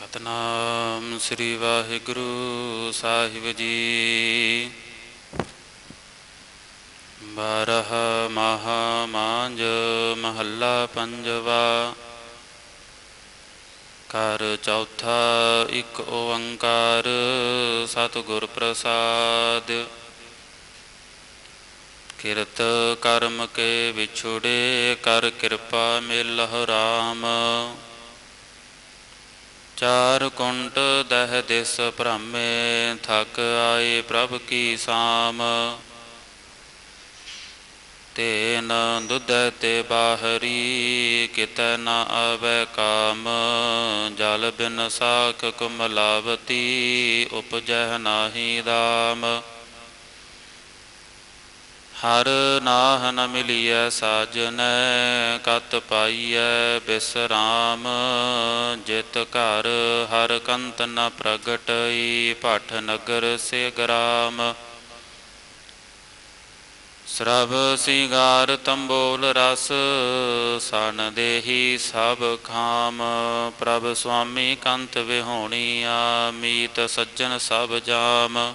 ਸਤਨਾਮ ਸ੍ਰੀ ਵਾਹਿਗੁਰੂ ਸਾਹਿਬ ਜੀ। ਬਾਰਹ ਮਹਾ ਮਾਂਜ ਮਹੱਲਾ ਪੰਜਵਾ। ਕਰ ਚੌਥਾ ਇੱਕ ਓੰਕਾਰ ਸਤਿਗੁਰ ਪ੍ਰਸਾਦ। ਕਿਰਤ ਕਰਮ ਕੇ ਵਿਛੁੜੇ ਕਰ ਕਿਰਪਾ ਮਿਲਹੁ ਰਾਮ। ਚਾਰ ਕੁੰਟ ਦਹ ਦਿਸ ਭ੍ਰਮੇ, ਥਕ ਆਏ ਪ੍ਰਭ ਕੀ ਸਾਮ। ਤੇਨ ਦੁਧੈ ਤੇ ਬਾਹਰੀ, ਕਿਤੈ ਨ ਆਵੈ ਕਾਮ। ਜਲ ਬਿਨ ਸਾਖ ਕੁਮਲਾਵਤੀ ਉਪਜੈ ਨਾਹੀ ਦਾਮ ਹਰ ਨਾਹ ਨ ਮਿਲੀਐ ਸਾਜਨ, ਕਤ ਪਾਈਐ ਬਿਸਰਾਮ। ਜਿਤ ਘਰ ਹਰ ਕੰਤ ਨ ਪ੍ਰਗਟਈ, ਭਟ ਨਗਰ ਸੇ ਗ੍ਰਾਮ। ਸਰਬ ਸਿੰਗਾਰ ਤੰਬੋਲ ਰਸ ਸਨ ਦੇਹੀ ਸਭ ਖਾਮ। ਪ੍ਰਭ ਸੁਆਮੀ ਕੰਤ ਵਿਹੋਣੀਆ, ਮੀਤ ਸੱਜਣ ਸਭ ਜਾਮ।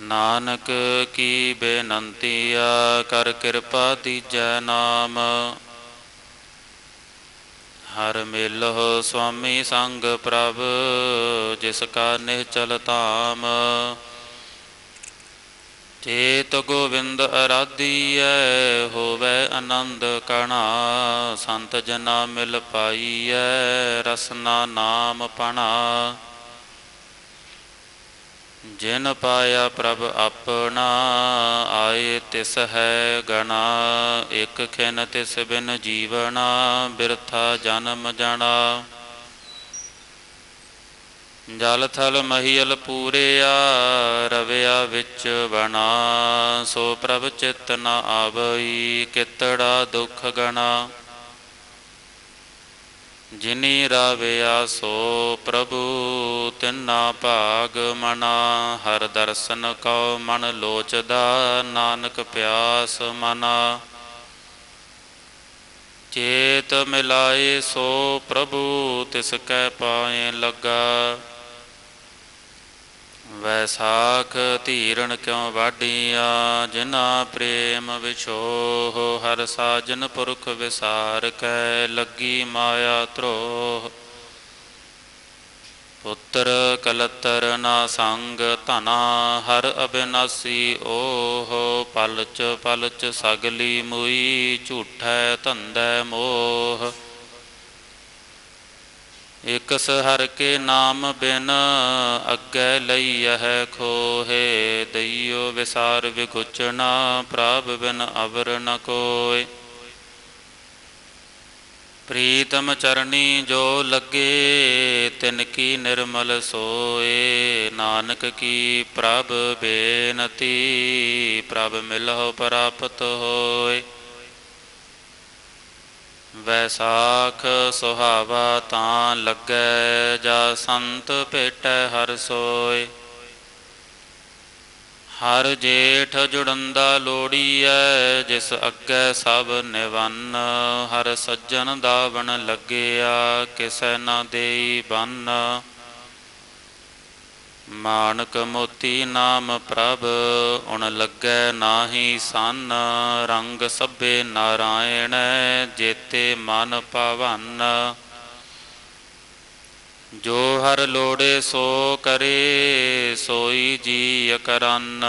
ਨਾਨਕ ਕੀ ਬੇਨੰਤੀਆ ਕਰ ਕਿਰਪਾ ਦੀਜੈ ਨਾਮ। ਹਰ ਮਿਲਹੁ ਸੁਆਮੀ ਸੰਗ ਪ੍ਰਭ, ਜਿਸ ਕਾ ਨਿਹਚਲ ਧਾਮ। ਚੇਤ ਗੋਵਿੰਦ ਅਰਾਧੀਐ, ਹੋਵੇ ਆਨੰਦ ਕਣਾ। ਸੰਤ ਜਨਾ ਮਿਲ ਪਾਈਐ, ਰਸਨਾ ਨਾਮ ਪਣਾ। ਜਿਨ ਪਾਇਆ ਪ੍ਰਭ ਆਪਣਾ, ਆਏ ਤਿਸ ਹੈ ਗਣਾ, ਇਕ ਖਿਨ ਤਿਸ ਬਿਨ ਜੀਵਣਾ, ਬਿਰਥਾ ਜਨਮ ਜਣਾ। ਜਲ ਥਲ ਮਹੀਲ ਪੂਰਿਆ, ਰਵਿਆ ਵਿੱਚ ਬਣਾ ਸੋ ਪ੍ਰਭ ਚਿਤ ਨ ਆਵਈ, ਕਿਤੜਾ ਦੁਖ ਗਣਾ। ਜਿਨੀ ਰਾਵਿਆ ਸੋ ਪ੍ਰਭੂ, ਤਿਨਾ ਭਾਗ ਮਨਾ। ਹਰ ਦਰਸ਼ਨ ਕਉ ਮਨ ਲੋਚਦਾ, ਨਾਨਕ ਪਿਆਸ ਮਨਾ। ਚੇਤ ਮਿਲਾਏ ਸੋ ਪ੍ਰਭੂ, ਤਿਸ ਕੈ ਪਾਏ ਲੱਗਾ। ਵੈਸਾਖ ਧੀਰਣ ਕਿਉ ਵਾਢੀਆਂ? ਜਿਨਾ ਪ੍ਰੇਮ ਵਿਛੋਹ, ਹਰ ਸਾਜਨ ਪੁਰਖ ਵਿਸਾਰ ਕੈ ਲੱਗੀ ਮਾਇਆ ਧਰੋਹ। ਪੁੱਤਰ ਕਲਤਰ ਨਾ ਸੰਗ ਧਨਾ, ਹਰ ਅਬਿਨਾਸੀ ਓਹ। ਪਲਚ ਪਲਚ ਸਗਲੀ ਮੁਈ ਝੂਠੈ ਧੰਦੈ ਮੋਹ। ਇਕਸ ਹਰ ਕੇ ਨਾਮ ਬਿਨ ਅੱਗੇ ਹੈ ਖੋਹੇ, ਦਈਓ ਵਿਸਾਰ ਵਿਗੁਚਨਾ ਪ੍ਰਭ ਬਿਨ ਅਵਰ ਨ ਕੋਇ ਪ੍ਰੀਤਮ ਚਰਣੀ ਜੋ ਲੱਗੇ, ਤਿਨ ਕੀ ਨਿਰਮਲ ਸੋਏ। ਨਾਨਕ ਕੀ ਪ੍ਰਭ ਬੇਨਤੀ, ਪ੍ਰਭ ਮਿਲਹੁ ਪ੍ਰਾਪਤ ਹੋਏ। ਵੈਸਾਖ ਸੁਹਾਵਾ ਤਾਂ ਲੱਗੈ ਜਾ ਸੰਤ ਭੇਟੈ ਹਰ ਸੋਏ। ਹਰ ਜੇਠ ਜੁੜੰਦਾ ਲੋੜੀਐ, ਜਿਸ ਅੱਗੇ ਸਭ ਨਿਵੰਨ। ਹਰ ਸੱਜਣ ਦਾ ਬਣ ਲੱਗਿਆ, ਕਿਸੈ ਨਾ ਦੇਈ ਬੰਨ। ਮਾਨਕ ਮੋਤੀ ਨਾਮ ਪ੍ਰਭ, ਉਣ ਲੱਗੈ ਨਾਹੀ ਸੰਨ, ਰੰਗ ਸਭੇ ਨਾਰਾਇਣ ਜੇਤੇ ਮਨ ਪਵਨ ਜੋ ਹਰ ਲੋੜੇ ਸੋ ਕਰੇ, ਸੋਈ ਜੀ ਕਰਨ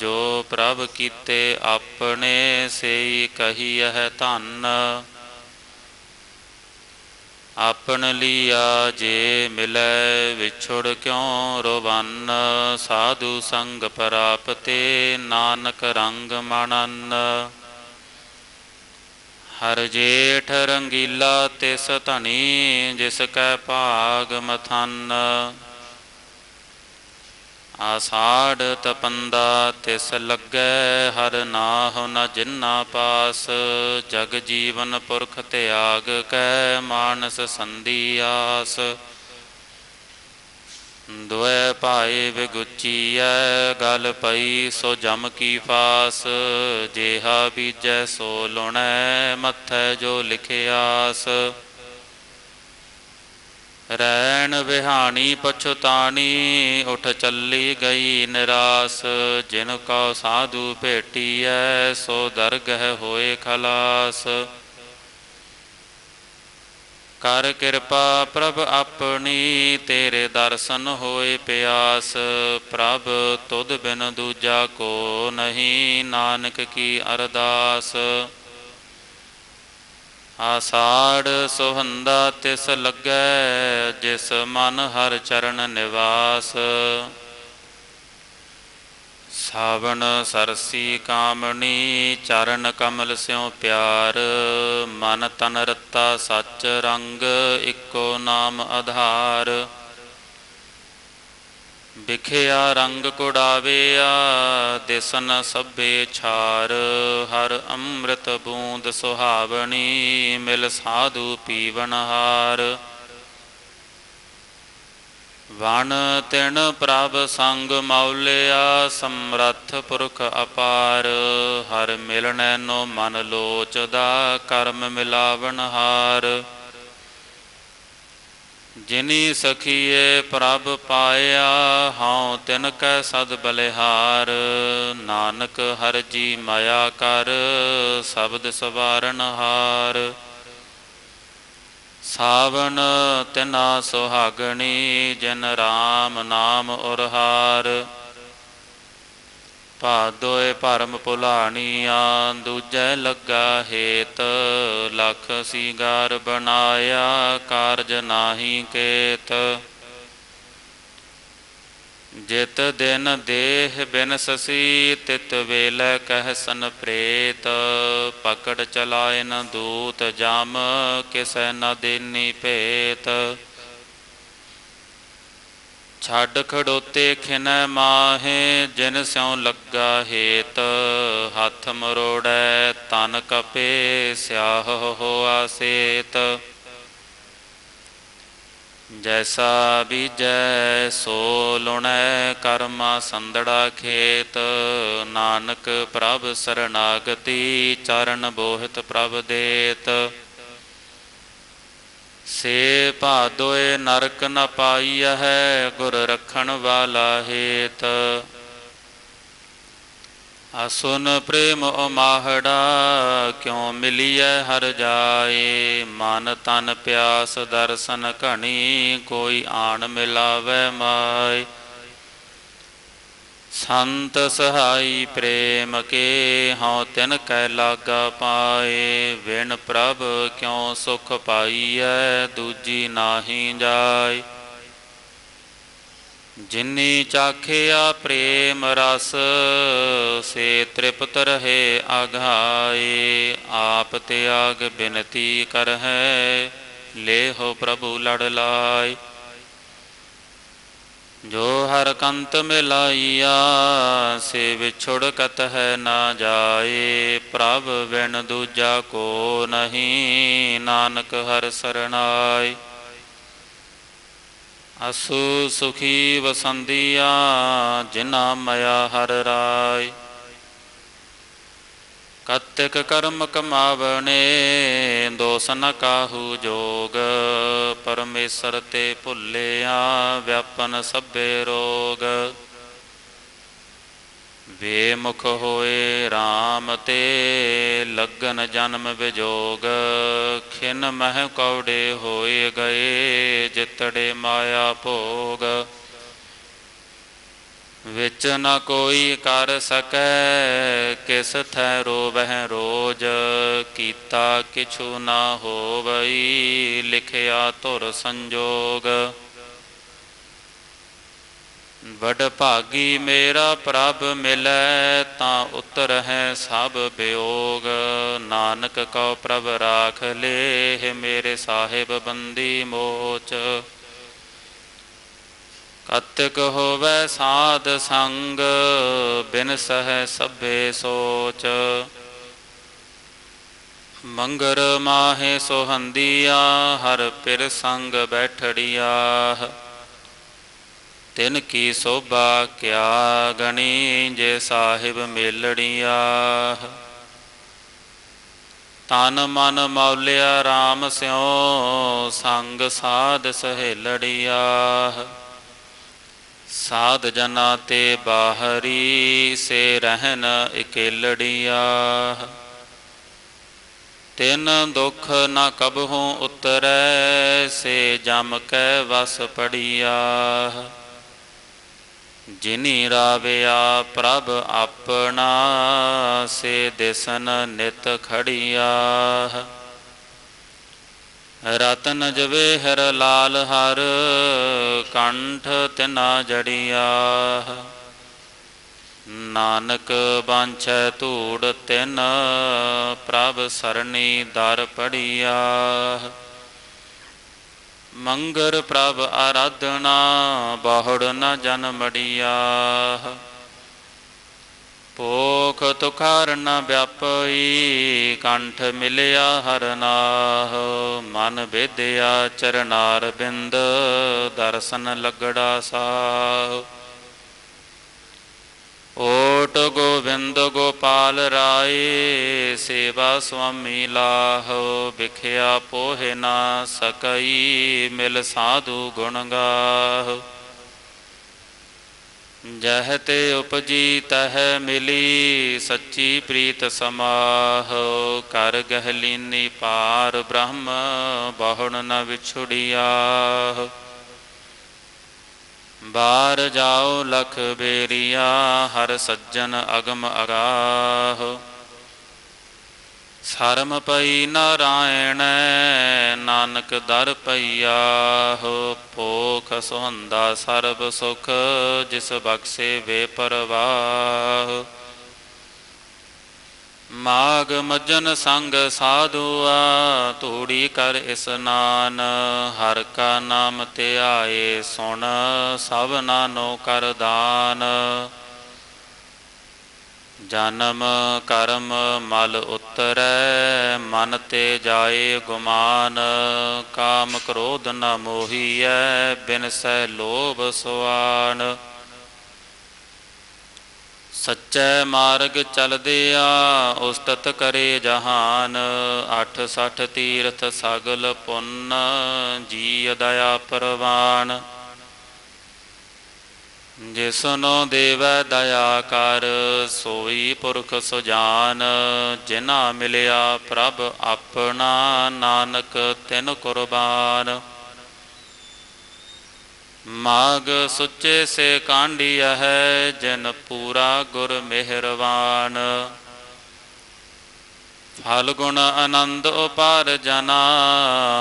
ਜੋ ਪ੍ਰਭ ਕੀਤੇ ਆਪਣੇ, ਸੇਈ ਕਹੀਐ ਧੰਨ। ਆਪਨ ਲੀਆ ਜੇ ਮਿਲੈ ਵਿਛੁੜ ਕਿਉ ਰੋਵਨ? ਸਾਧੂ ਸੰਗ ਪ੍ਰਾਪਤੇ ਨਾਨਕ ਰੰਗ ਮਣਨ। ਹਰ ਜੇਠ ਰੰਗੀਲਾ ਤਿਸ ਧਣੀ, ਜਿਸ ਕੈ ਭਾਗ ਮਥਨ। ਆਸਾੜ ਤਪੰਦਾ ਤਿਸ ਲੱਗੈ ਹਰ ਨਾਹੁ ਨ ਜਿਨਾ ਪਾਸ, ਜਗ ਜੀਵਨ ਪੁਰਖ ਤਿਆਗ ਕੈ ਮਾਨਸ ਸੰਧੀ ਆਸ। ਦੁਐ ਭਾਏ ਵਿਗੁਚੀਐ, ਗਲ ਪਈ ਸੋ ਜਮ ਕੀ ਫਾਸ, ਜੇਹਾ ਬੀਜੈ ਸੋ ਲੁਣੈ, ਮੱਥੈ ਜੋ ਲਿਖਿਆਸ। ਰੈਣ ਵਿਹਾਣੀ ਪਛੁਤਾਣੀ, ਉਠ ਚੱਲੀ ਗਈ ਨਿਰਾਸ, ਜਿਨ ਕੋ ਸਾਧੂ ਭੇਟੀਐ, ਸੋ ਦਰਗਹਿ ਹੋਏ ਖਲਾਸ। ਕਰ ਕਿਰਪਾ ਪ੍ਰਭ ਆਪਣੀ, ਤੇਰੇ ਦਰਸ਼ਨ ਹੋਏ ਪਿਆਸ, ਪ੍ਰਭ ਤੁਧ ਬਿਨ ਦੂਜਾ ਕੋ ਨਹੀਂ, ਨਾਨਕ ਕੀ ਅਰਦਾਸ। ਆਸਾੜ ਸੁਹੰਦਾ ਤਿਸ ਲੱਗੈ, ਜਿਸ ਮਨ ਹਰ ਚਰਨ ਨਿਵਾਸ। ਸਾਵਣ ਸਰਸੀ ਕਾਮਣੀ, ਚਰਨ ਕਮਲ ਸਿਉ ਪਿਆਰ। ਮਨ ਤਨ ਰਤਾ ਸੱਚ ਰੰਗ, ਇੱਕੋ ਨਾਮ ਆਧਾਰ। ਵਿਖਿਆ ਰੰਗ ਕੁੜਾਵਿਆ, ਦਿਸਨ ਸਭੇ ਛਾਰ, ਹਰ ਅੰਮ੍ਰਿਤ ਬੂੰਦ ਸੁਹਾਵਣੀ, ਮਿਲ ਸਾਧੂ ਪੀਵਨ ਹਾਰ। ਵਣ ਤਿਣ ਪ੍ਰਭ ਸੰਗ ਮੌਲਿਆ, ਸਮਰੱਥ ਪੁਰਖ ਅਪਾਰ। ਹਰ ਮਿਲਣੈ ਨੋ ਮਨ ਲੋਚਦਾ, ਕਰਮ ਮਿਲਾਵਨ ਹਾਰ। ਜਿਨੀ ਸਖੀਏ ਪ੍ਰਭ ਪਾਇਆ, ਹਉ ਤਿਨ ਕੈ ਸਦ ਬਲਿਹਾਰ। ਨਾਨਕ ਹਰ ਜੀ ਮਾਇਆ ਕਰ, ਸ਼ਬਦ ਸਵਾਰਨ ਹਾਰ। ਸਾਵਣ ਤਿਨਾ ਸੁਹਾਗਣੀ, ਜਿਨ ਰਾਮ ਨਾਮ ਉਰਹਾਰ। ਭਾਦੋਏ ਭਰਮ ਭੁਲਾਣੀਆਂ ਦੂਜੈ ਲੱਗਾ ਹੇਤ। ਲਖ ਸੀਗਾਰ ਬਣਾਇਆ, ਕਾਰਜ ਨਾਹੀ ਕੇਤ। ਜਿਤ ਦਿਨ ਦੇਹ ਬਿਨ ਸਸੀ, ਤਿਤ ਵੇਲੇ ਕਹਿਸਨ ਪ੍ਰੇਤ। ਪਕੜ ਚਲਾਏ ਨ ਦੂਤ, ਜਮ ਕਿਸੈ ਨ ਦੇਨੀ ਭੇਤ। ਛੱਡ ਖੜੋਤੇ ਖਿਨ ਮਾਹੇ, ਜਿਨ ਸਿਉ ਲੱਗਾ ਹੇਤ। ਹੱਥ ਮਰੋੜੈ, ਤਨ ਕਪੇ, ਸਿਆਹ ਹੋਆ ਸੇਤ। ਜੈਸਾ ਬੀਜੈ, ਸੋ ਲੁਣੈ, ਕਰਮਾ ਸੰਦੜਾ ਖੇਤ। ਨਾਨਕ ਪ੍ਰਭ ਸਰਨਾਗਤੀ, ਚਰਨ ਬੋਹਿਤ ਪ੍ਰਭ ਦੇਤ। ਸੇ ਭਾਦੋਏ ਨਰਕ ਨ ਹੈ ਗੁਰ ਰਖਣ ਵਾਲਾ ਹੇਤ। ਅਸੁਨ ਪ੍ਰੇਮ ਉਮਾਹੜਾ, ਕਿਉ ਮਿਲੀਐ ਹਰ ਜਾਏ। ਮਨ ਤਨ ਪਿਆਸ ਦਰਸ਼ਨ ਘਣੀ, ਕੋਈ ਆਣ ਮਿਲਾਵੇ ਮਾਏ। ਸੰਤ ਸਹਾਈ ਪ੍ਰੇਮ ਕੇ ਹਉ ਤਿਨ ਕੈ ਲਾਗਾ ਪਾਏ, ਵਿਣ ਪ੍ਰਭ ਕਿਉ ਸੁਖ ਪਾਈਐ, ਦੂਜੀ ਨਾਹੀ ਜਾਏ। ਜਿਨੀ ਚਾਖਿਆ ਪ੍ਰੇਮ ਰਸ, ਸੇ ਤ੍ਰਿਪਤ ਰਹੇ ਆਘਾਏ ਆਪ ਤਿਆਗ ਬਿਨਤੀ ਕਰਹਿ, ਲੇਹੋ ਪ੍ਰਭੂ ਲੜ ਲਾਏ। ਜੋ ਹਰ ਕੰਤ ਮਿਲਾਈਆ, ਸੇ ਵਿਛੁੜ ਕਤ ਹੈ ਨਾ ਜਾਏ, ਪ੍ਰਭ ਵਿਣ ਦੂਜਾ ਕੋ ਨਹੀਂ, ਨਾਨਕ ਹਰ ਸਰਣਾਈ ਅਸੂ ਸੁਖੀ ਵਸੰਦੀਆ, ਜਿਨਾ ਮਇਆ ਹਰ ਰਾਏ। ਕਤਿਕ ਕਰਮ ਕਮਾਵਣੇ ਦੋਸ ਨ ਕਾਹੂ ਜੋਗ ਪਰਮੇਸ਼ਰ ਤੇ ਭੁੱਲਿਆ ਵਿਆਪਨ ਸਭੇ ਰੋਗ। ਬੇਮੁਖ ਹੋਏ RAM ਤੇ ਲੱਗਨ ਜਨਮ ਵਿਜੋਗ। ਖਿਨ ਮਹਿ ਕੌੜੇ ਹੋਏ ਗਏ ਜਿਤੜੇ ਮਾਇਆ ਭੋਗ। ਵਿੱਚ ਨ ਕੋਈ ਕਰ ਸਕੈ, ਕਿਸ ਥੈ ਰੋਵਹਿ ਰੋਜ, ਕੀਤਾ ਕਿਛੂ ਨਾ ਹੋਵਈ, ਲਿਖਿਆ ਧੁਰ ਸੰਜੋਗ। ਵਡ ਭਾਗੀ ਮੇਰਾ ਪ੍ਰਭ ਮਿਲੈ, ਤਾਂ ਉਤਰ ਹੈ ਸਭ ਬਿਯੋਗ ਨਾਨਕ ਕਉ ਪ੍ਰਭ ਰਾਖ ਲੇਹ, ਮੇਰੇ ਸਾਹਿਬ ਬੰਦੀ ਮੋਚ। ਕਤਿਕ ਹੋਵੈ ਸਾਧ ਸੰਗ, ਬਿਨ ਸਹਿ ਸਭੇ ਸੋਚ। ਮੰਗਰ ਮਾਹੇ ਸੋਹੰਦੀਆ, ਹਰ ਪਿਰ ਸੰਗ ਬੈਠੜੀਆ। ਤਿਨ ਕੀ ਸੋਭਾ ਕਿਆ ਗਣੀ, ਜੇ ਸਾਹਿਬ ਮੇਲੜੀਆ। ਤਨ ਮਨ ਮੌਲਿਆ RAM ਸਿਉ, ਸੰਗ ਸਾਧ ਸਹੇਲੜੀਆ। ਸਾਧ ਜਨਾ ਤੇ ਬਾਹਰੀ ਸੇ ਰਹਿਨ ਇਕੇਲੜੀਆ। ਤਿਨ ਦੁਖ ਨਾ ਕਬਹੂ ਉਤਰੈ, ਸੇ ਜਮ ਕੈ ਵਸ ਪੜੀਆ। ਜਿਨੀ ਰਾਵਿਆ ਪ੍ਰਭ ਆਪਣਾ, ਸੇ ਦਿਸਨ ਨਿਤ ਖੜੀਆ। ਰਤਨ ਜਵੇ ਹਰ ਲਾਲ ਹਰ, ਕੰਠ ਤਿਨਾ ਜੜੀਆ। ਨਾਨਕ ਬਾਂਛੈ ਧੂੜ ਤਿਨ, ਪ੍ਰਭ ਸਰਣੀ ਦਰ ਪੜੀਆ। ਮੰਗਰ ਪ੍ਰਭ ਆਰਾਧਨਾ, ਬਾਹੜ ਨ ਜਨਮੜੀਆ ਭੋਖ ਤੁਖਾਰ ਨ ਵਿਆਪਈ, ਕੰਠ ਮਿਲਿਆ ਹਰ ਨਾਹ। ਮਨ ਬੇਦਿਆ ਚਰਨਾਰ ਬਿੰਦ, ਦਰਸ਼ਨ ਲੱਗੜਾ ਸਾਹ। ਓਟ ਗੋਵਿੰਦ ਗੋਪਾਲ ਰਾਏ, ਸੇਵਾ ਸੁਆਮੀ ਲਾਹੋ। ਵਿਖਿਆ ਪੋਹਿ ਨਾ ਸਕਈ, ਮਿਲ ਸਾਧੂ ਗੁਣ ਗਾਹ। ਜਹ ਤੇ ਉਪਜੀ ਤਹ ਮਿਲੀ ਸੱਚੀ ਪ੍ਰੀਤ ਸਮਾਹ, ਕਰ ਗਹਲੀਨੀ ਪਾਰ ਬ੍ਰਹਮ, ਬਹੁਣ ਨ ਵਿਛੁੜਿਆ ਬਾਰ ਜਾਓ ਲਖ ਬੇਰੀਆ, ਹਰ ਸੱਜਣ ਅਗਮ ਅਗਾਹ। ਸਰਮ ਪਈ ਨਾਰਾਇਣ, ਨਾਨਕ ਦਰ ਪਈਆ, ਹੋ ਪੋਖ ਸੁਹੰਦਾ ਸਰਬ ਸੁਖ, ਜਿਸ ਬਖਸ਼ੇ ਵੇ ਪਰਵਾਹ। ਮਾਗ ਮਜਨ ਸੰਗ ਸਾਧੂਆ, ਧੂੜੀ ਕਰ ਇਸਨਾਨ ਹਰ ਕਾ ਨਾਮ ਧਿਆਏ ਸੁਣ, ਸਭ ਨਾਨੋ ਕਰ ਦਾਨ। ਜਨਮ ਕਰਮ ਮਲ ਉਤਰੈ, ਮਨ ਤੇ ਜਾਏ ਗੁਮਾਨ, ਕਾਮ ਕ੍ਰੋਧ ਨ ਮੋਹੀਐ, ਬਿਨ ਸਹਿ ਲੋਭ ਸੁਆਨ। ਸੱਚੇ ਮਾਰਗ ਚਲਦਿਆ, ਉਸਤਤ ਕਰੇ ਜਹਾਨ ਅਠ ਸਠ ਤੀਰਥ ਸਗਲ ਪੁੰਨ ਜੀ ਦਇਆ ਪ੍ਰਵਾਨ। ਜਿਸਨੋ ਦੇਵੈ ਦਇਆ ਕਰ, ਸੋਈ ਪੁਰਖ ਸੁਜਾਨ ਜਿਨਾ ਮਿਲਿਆ ਪ੍ਰਭ ਆਪਣਾ ਨਾਨਕ ਤਿਨ ਕੁਰਬਾਨ। ਮਾਗ ਸੁੱਚੇ ਸੇ ਕਾਂਡੀਆ ਹੈ, ਜਨ ਪੂਰਾ ਗੁਰ ਮਿਹਰਵਾਨ। ਹਲ ਗੁਣ ਆਨੰਦ ਉਪਾਰ ਜਨਾ,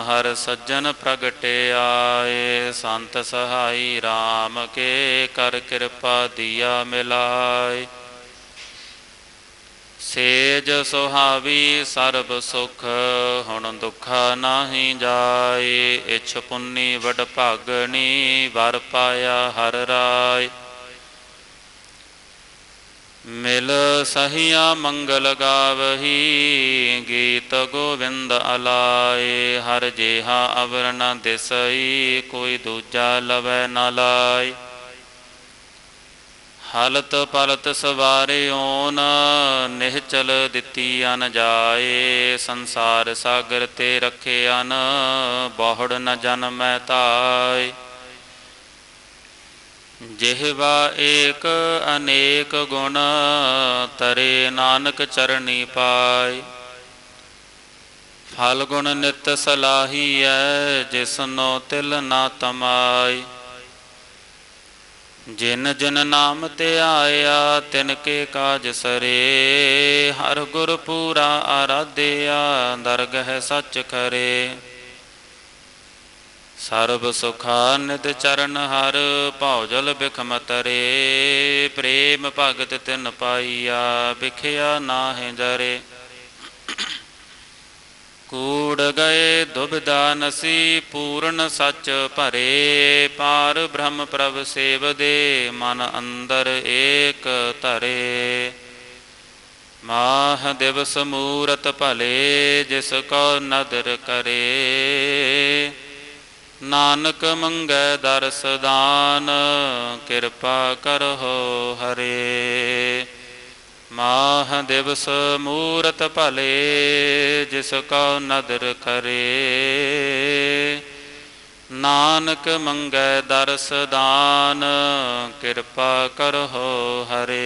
ਹਰ ਸੱਜਣ ਪ੍ਰਗਟੇ ਆਏ। ਸੰਤ ਸਹਾਈ RAM ਕੇ ਕਰ ਕਿਰਪਾ ਦੀਆ ਮਿਲਾਏ। ਸੇਜ ਸੁਹਾਵੀ ਸਰਬ ਸੁਖ, ਹੁਣ ਦੁਖਾ ਨਾਹੀ ਜਾਏ। ਇਛ ਪੁੰਨੀ ਵਡ ਭਾਗਣੀ ਵਰ ਪਾਇਆ ਹਰ ਰਾਏ। ਮਿਲ ਸਹੀਆ ਮੰਗਲ ਗਾਵਹੀ, ਗੀਤ ਗੋਵਿੰਦ ਅਲਾਏ। ਹਰ ਜੇਹਾ ਅਵਰ ਨ ਦਿਸਈ, ਕੋਈ ਦੂਜਾ ਲਵੈ ਨ ਲਾਏ। ਹਲਤ ਪਲਤ ਸਵਾਰਿਓਨ ਨਿਹਚਲ ਦਿੱਤੀ ਅਨ ਜਾਏ। ਸੰਸਾਰ ਸਾਗਰ ਤੇ ਰਖਿਆਨ ਬਹੁੜ ਨ ਜਨਮੈ ਤਾਏ। ਜਿਹਵਾ ਏਕ ਅਨੇਕ ਗੁਣ ਤਰੇ ਨਾਨਕ ਚਰਣੀ ਪਾਏ। ਫਲ ਗੁਣ ਨਿਤ ਸਲਾਹੀ ਸਲਾਹੀਐ, ਜਿਸਨੋ ਤਿਲ ਨਾ ਤਮਾਈ ਜਿਨ ਜਿਨ ਨਾਮ ਤੇ ਆਇਆ, ਤਿਨ ਕੇ ਕਾਜ ਸਰੇ। ਹਰ ਗੁਰ ਪੂਰਾ ਆਰਾਧਿਆ, ਦਰਗਹਿ ਸੱਚ ਖਰੇ। ਸਰਬ ਸੁਖਾ ਨਿਤ ਚਰਨ ਹਰ ਭੌਜਲ ਬਿਖਮ ਤਰੇ ਪ੍ਰੇਮ ਭਗਤ ਤਿਨ ਪਾਈਆ ਵਿਖਿਆ ਨਾਹਿ ਜਰੇ। ਕੂੜ ਗਏ ਦੁਬਿਧਾ ਨਸੀ ਪੂਰਨ ਸੱਚ ਭਰੇ, ਪਾਰ ਬ੍ਰਹਮ ਪ੍ਰਭ ਸੇਵਦੇ ਮਨ ਅੰਦਰ ਏਕ ਧਰੇ। ਮਾਹ ਦਿਵਸ ਮੂਰਤ ਭਲੇ, ਜਿਸ ਕੋ ਨਦਰ ਕਰੇ। ਨਾਨਕ ਮੰਗੈ ਦਰਸਦਾਨ ਕਿਰਪਾ ਕਰਹੁ ਹਰੇ। ਮਾਹ ਦਿਵਸ ਮੂਰਤ ਭਲੇ, ਜਿਸ ਕਉ ਨਦਰ ਕਰੇ ਨਾਨਕ ਮੰਗੈ ਦਰਸਦਾਨ ਕਿਰਪਾ ਕਰਹੁ ਹਰੇ।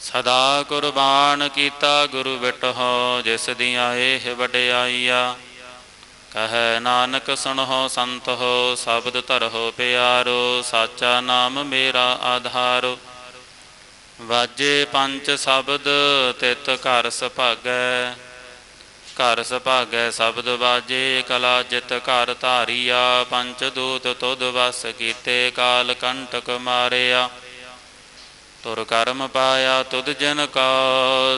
ਸਦਾ ਕੁਰਬਾਨ ਕੀਤਾ ਗੁਰੂ ਬਿਟਹੁ, ਜਿਸ ਦੀਆਂ ਇਹ ਵਡਿਆਈਆ। ਕਹੈ ਨਾਨਕ ਸੁਣਹੁ ਸੰਤ ਹੋ ਸ਼ਬਦ ਧਰਹੁ ਪਿਆਰੋ, ਸਾਚਾ ਨਾਮ ਮੇਰਾ ਆਧਾਰੋ। ਵਾਜੇ ਪੰਜ ਸ਼ਬਦ, ਤਿਤ ਘਰ ਸੁਭਾਗੈ। ਘਰ ਸੁਭਾਗੈ ਸ਼ਬਦ ਵਾਜੇ, ਕਲਾ ਜਿਤ ਘਰ ਧਾਰੀਆ। ਪੰਚ ਦੂਤ ਤੁਧ ਵਸ ਕੀਤੇ ਕਾਲ ਕੰਟਕ ਮਾਰਿਆ। ਤੁਰ ਕਰਮ ਪਾਇਆ ਤੁਧ ਜਨ ਕਾ,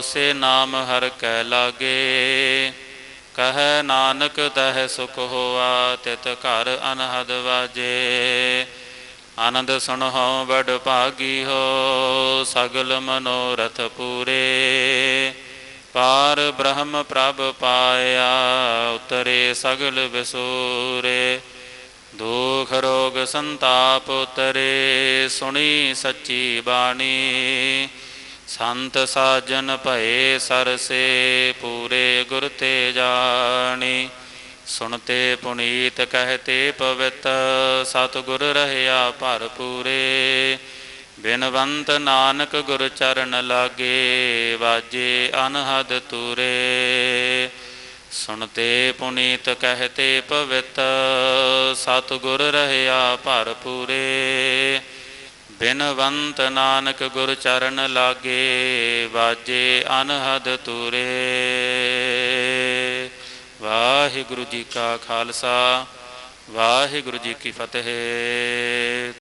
ਸੇ ਨਾਮ ਹਰ ਕੈ ਲਾਗੇ। ਕਹ ਨਾਨਕ ਤਹ ਸੁਖ ਹੋਆ, ਤਿਤ ਘਰ ਅਨਹਦ ਵਾਜੇ। ਆਨੰਦ ਸੁਣਹੁ ਬੜ ਭਾਗੀ ਹੋ, ਸਗਲ ਮਨੋਰਥ ਪੂਰੇ। ਪਾਰ ਬ੍ਰਹਮ ਪ੍ਰਭ ਪਾਇਆ, ਉਤਰੇ ਸਗਲ ਵਿਸੂਰੇ। ਦੁਖ ਰੋਗ ਸੰਤਾਪ ਉਤਰੇ, ਸੁਣੀ ਸੱਚੀ ਬਾਣੀ। ਸੰਤ ਸਾਜਨ ਭਏ ਸਰਸੇ, ਪੂਰੇ ਗੁਰ ਤੇ ਜਾਣੀ। ਸੁਣਤੇ ਪੁਨੀਤ ਕਹਤੇ ਪਵਿੱਤ, ਸਤਿਗੁਰ ਰਹਿਆ ਭਰਪੂਰੇ। ਬਿਨਵੰਤ ਨਾਨਕ ਗੁਰ ਚਰਨ ਲਾਗੇ, ਵਾਜੇ ਅਨਹਦ ਤੂਰੇ। ਸੁਣਤੇ ਪੁਨੀਤ ਕਹਤੇ ਪਵਿੱਤ, ਸਤਿਗੁਰ ਰਹਿਆ ਭਰਪੂਰੇ। ਬਿਨਵੰਤ ਨਾਨਕ ਗੁਰ ਚਰਨ ਲਾਗੇ, ਵਾਜੇ ਅਨਹਦ ਤੂਰੇ ਵਾਹਿਗੁਰੂ ਜੀ ਕਾ ਖਾਲਸਾ, ਵਾਹਿਗੁਰੂ ਜੀ ਕੀ ਫਤਿਹ।